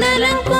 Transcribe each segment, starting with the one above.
的冷酷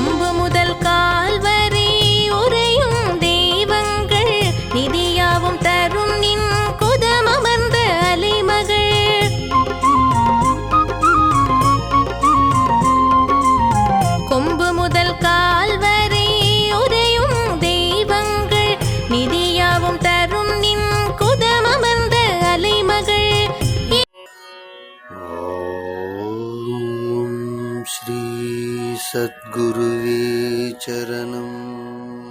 கொம்பு முதல் கால் வரை உரையும் தெய்வங்கள். நிதியாவும் தரும் நின் குதமர்ந்த அலைமகள். கொம்பு முதல் கால் வரை உரையும் தெய்வங்கள். நிதியாவும் தரும் ஸ்ரீ सद्गुरुवे चरणम्